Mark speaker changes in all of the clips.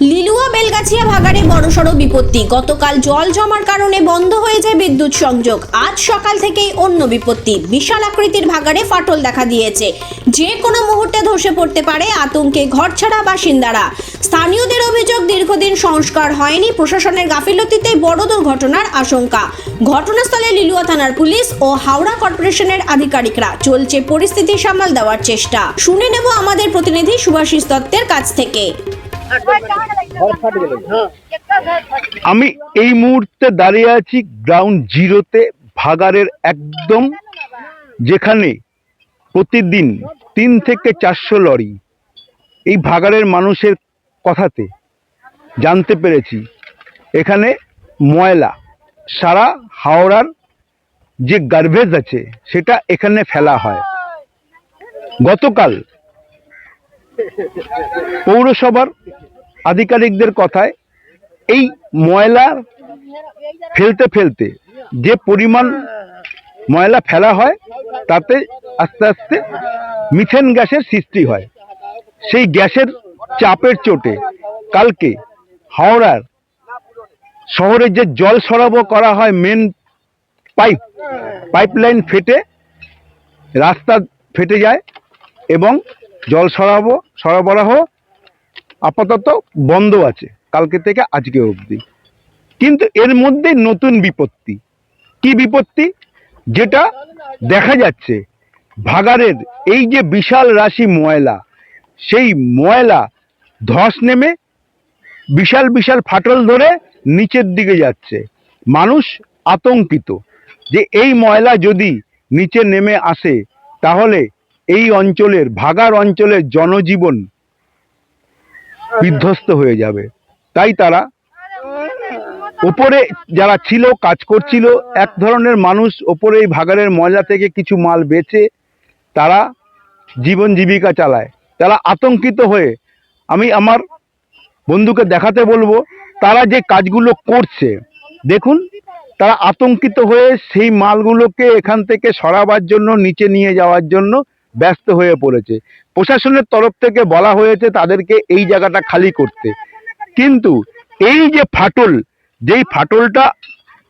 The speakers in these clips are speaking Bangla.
Speaker 1: লিলুয়া বেলগাছিয়া ভাগাড়ে বড়সড় বিপত্তি। গতকাল জল জমার কারণে বন্ধ হয়ে যায় বিদ্যুৎ সংযোগ। আজ সকাল থেকেই অন্য বিপত্তি। বিশাল আকৃতির ভাগাড়ে ফাটল দেখা দিয়েছে। যে কোনো মুহূর্তে ধসে পড়তে পারে আতঙ্কে ঘরছাড়া বাসিন্দারা। স্থানীয়দের অভিযোগ দীর্ঘদিন সংস্কার হয়নি। প্রশাসনের গাফিলতিতে বড় দুর্ঘটনার আশঙ্কা। ঘটনাস্থলে লিলুয়া থানার পুলিশ ও হাওড়া কর্পোরেশনের আধিকারিকরা। চলছে পরিস্থিতি সামাল দেওয়ার চেষ্টা। শুনে নেব আমাদের প্রতিনিধি সুভাষিস দত্তের কাছ থেকে।
Speaker 2: আমি এই মুহূর্তে দাঁড়িয়ে আছি গ্রাউন্ড জিরোতে ভাগাড়ের একদম যেখানে প্রতিদিন তিন থেকে চারশো লরি। এই ভাগাড়ের মানুষের কথাতে জানতে পেরেছি এখানে ময়লা সারা হাওড়ার যে গার্বেজ আছে সেটা এখানে ফেলা হয়। গতকাল পৌরসভার আধিকারিকদের কথায় এই ময়লা ফেলতে ফেলতে যে পরিমাণ ময়লা ফেলা হয়, তাতে আস্তে আস্তে মিথেন গ্যাসের সৃষ্টি হয়। সেই গ্যাসের চাপের চোটে কালকে হাওড়ার শহরে যে জল সরবরাহ করা হয় মেন পাইপ পাইপলাইন ফেটে রাস্তা ফেটে যায় এবং জল সরবরাহ সরবরাহ আপাতত বন্ধ আছে, কালকে থেকে আজকে অবধি। কিন্তু এর মধ্যে নতুন বিপত্তি। কি বিপত্তি? যেটা দেখা যাচ্ছে, ভাগাড়ের এই যে বিশাল রাশি ময়লা, সেই ময়লা ধস নেমে বিশাল বিশাল ফাটল ধরে নিচের দিকে যাচ্ছে। মানুষ আতঙ্কিত যে এই ময়লা যদি নিচে নেমে আসে, তাহলে এই অঞ্চলের ভাগার অঞ্চলের জনজীবন বিধ্বস্ত হয়ে যাবে। তাই তারা ওপরে যারা ছিল, কাজ করছিল, এক ধরনের মানুষ ওপরে এই ভাগাড়ের ময়লা থেকে কিছু মাল বেচে তারা জীবন জীবিকা চালায়। তারা আতঙ্কিত হয়ে, আমি আমার বন্ধুকে দেখাতে বলব, তারা যে কাজগুলো করছে, দেখুন, তারা আতঙ্কিত হয়ে সেই মালগুলোকে এখান থেকে সরাবার জন্য, নিচে নিয়ে যাওয়ার জন্য ব্যস্ত হয়ে পড়েছে। প্রশাসনের তরফ থেকে বলা হয়েছে তাদেরকে এই জায়গাটা খালি করতে। কিন্তু এই যে ফাটল, যেই ফাটলটা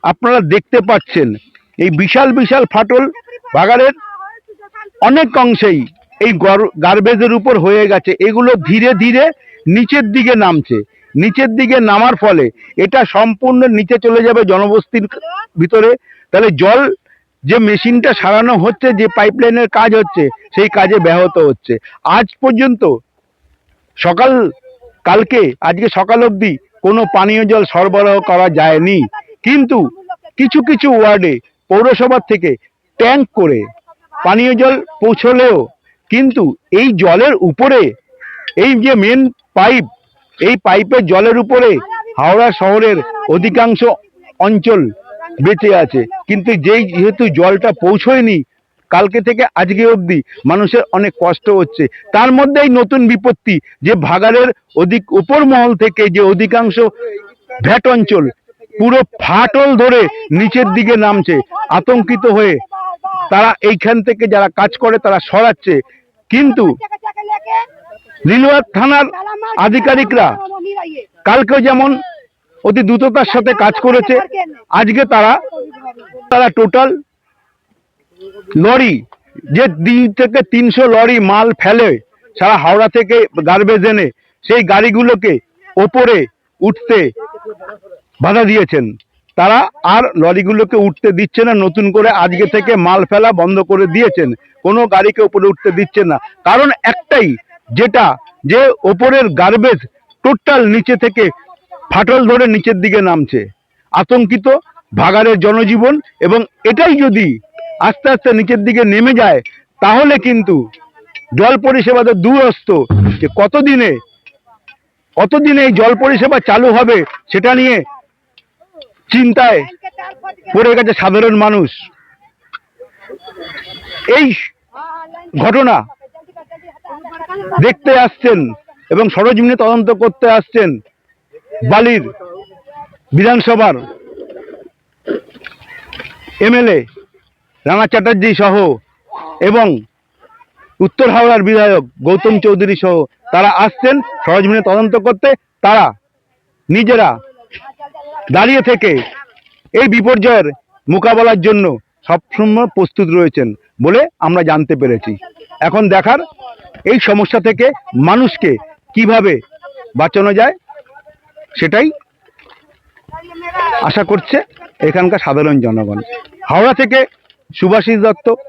Speaker 2: আপনারা দেখতে পাচ্ছেন, এই বিশাল বিশাল ফাটল বাগানের অনেক অংশেই এই গার্বেজের উপর হয়ে গেছে। এগুলো ধীরে ধীরে নিচের দিকে নামছে। নিচের দিকে নামার ফলে এটা সম্পূর্ণ নিচে চলে যাবে জনবস্তির ভিতরে। তাহলে জল যে মেশিনটা সারানো হচ্ছে, যে পাইপলাইনের কাজ হচ্ছে, সেই কাজে ব্যাহত হচ্ছে। আজ পর্যন্ত সকাল, কালকে, আজকে সকাল অবধি কোনো পানীয় জল সরবরাহ করা যায়নি। কিন্তু কিছু কিছু ওয়ার্ডে পৌরসভার থেকে ট্যাঙ্ক করে পানীয় জল পৌঁছলেও কিন্তু এই জলের উপরে, এই যে মেন পাইপ এই পাইপের জলের উপরে হাওড়া শহরের অধিকাংশ অঞ্চল বেঁচে আছে। কিন্তু যেই যেহেতু জলটা পৌঁছয়নি, কালকে থেকে আজকে অবধি মানুষের অনেক কষ্ট হচ্ছে। তার মধ্যেই নতুন বিপত্তি, যে ভাগাড়ের অধিক উপর মহল থেকে যে অধিকাংশ ভ্যাট অঞ্চল, পুরো ফাটল ধরে নিচের দিকে নামছে, আতঙ্কিত হয়ে। তারা এইখান থেকে যারা কাজ করে, তারা সরাচ্ছে। কিন্তু লিলুয়া থানার আধিকারিকরা কালকেও যেমন অতি দ্রুততার সাথে কাজ করেছে আজকে তারা তারা টোটাল লরি, যে দুই থেকে তিনশো লরি মাল ফেলে, সারা হাওড়া থেকে গার্বেজ এনে, সেই গাড়িগুলোকে ওপরে উঠতে বাধা দিয়েছেন। তারা আর লরিগুলোকে উঠতে দিচ্ছে না, নতুন করে আজকে থেকে মাল ফেলা বন্ধ করে দিয়েছেন। কোনো গাড়িকে উপরে উঠতে দিচ্ছে না। কারণ একটাই, যেটা, যে ওপরের গার্বেজ টোটাল নিচে থেকে ফাটল ধরে নিচের দিকে নামছে। আতঙ্কিত, ভাগাড়ের জনজীবন এবং এটাই যদি আস্তে আস্তে নিচের দিকে নেমে যায়, তাহলে কিন্তু জল পরিষেবা তো দূরস্থ যে কতদিনে কতদিনে এই জল পরিষেবা চালু হবে সেটা নিয়ে চিন্তায় পড়ে গেছে সাধারণ মানুষ। এই ঘটনা দেখতে আসছেন এবং সরজমিনে তদন্ত করতে আসছেন বালির বিধানসভার এমএলএ রানা চ্যাটার্জি সহ এবং উত্তর হাওড়ার বিধায়ক গৌতম চৌধুরী সহ তারা আসছেন, সরজমিনে তদন্ত করতে। তারা নিজেরা দাঁড়িয়ে থেকে এই বিপর্যয়ের মোকাবেলার জন্য সবসময় প্রস্তুত রয়েছেন বলে আমরা জানতে পেরেছি। এখন দেখার এই সমস্যা থেকে মানুষকে কীভাবে বাঁচানো যায়, সেটাই আশা করছে এখানকার সাধারণ জনগণ। হাওড়া থেকে সুভাষিস দত্ত